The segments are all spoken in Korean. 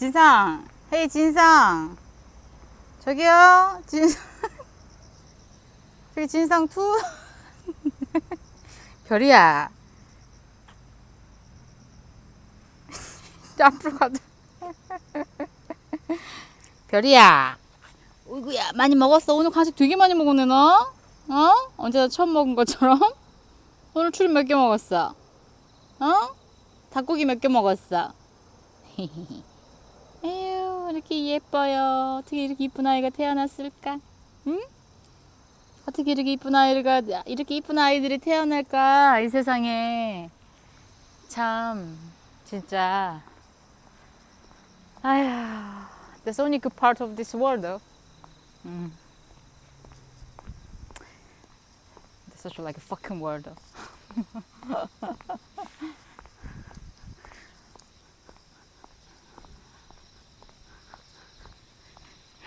진상, 헤이 진상. 저기요, 진상. 저기 진상 투. 별이야. 앞으로 가자. 별이야. 어이구야, 많이 먹었어. 오늘 간식 되게 많이 먹었네, 너. 어? 언제나 처음 먹은 것처럼? 오늘 출 몇개 먹었어? 어? 닭고기 몇 개 먹었어? 이렇게 예뻐요. 어떻게 이렇게 이쁜 아이가 태어났을까? 응? 어떻게 이렇게 이쁜 아이가, 이렇게 이쁜 아이들이 태어날까? 이 세상에. 참, 진짜. 아휴, only good part of this world. 음. That's such like a fucking though.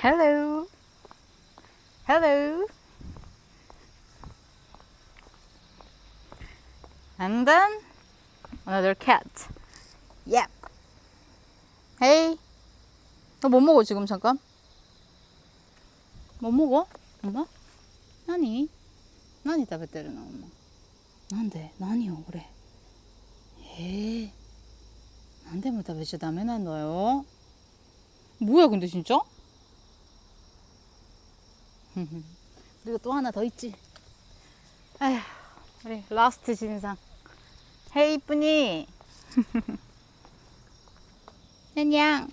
Hello. Hello. And then another cat. Yep. Hey. 너 뭐 먹어 지금 잠깐? 뭐 먹어? 엄마? 나니? 나니 食べてるの 엄마? なんで何よこれえー、何でも食べちゃダメなのよ 뭐야 근데 진짜? 그리고 또 하나 더 있지. 아휴, 우리 라스트 진상. 헤이 이쁘니? 안녕.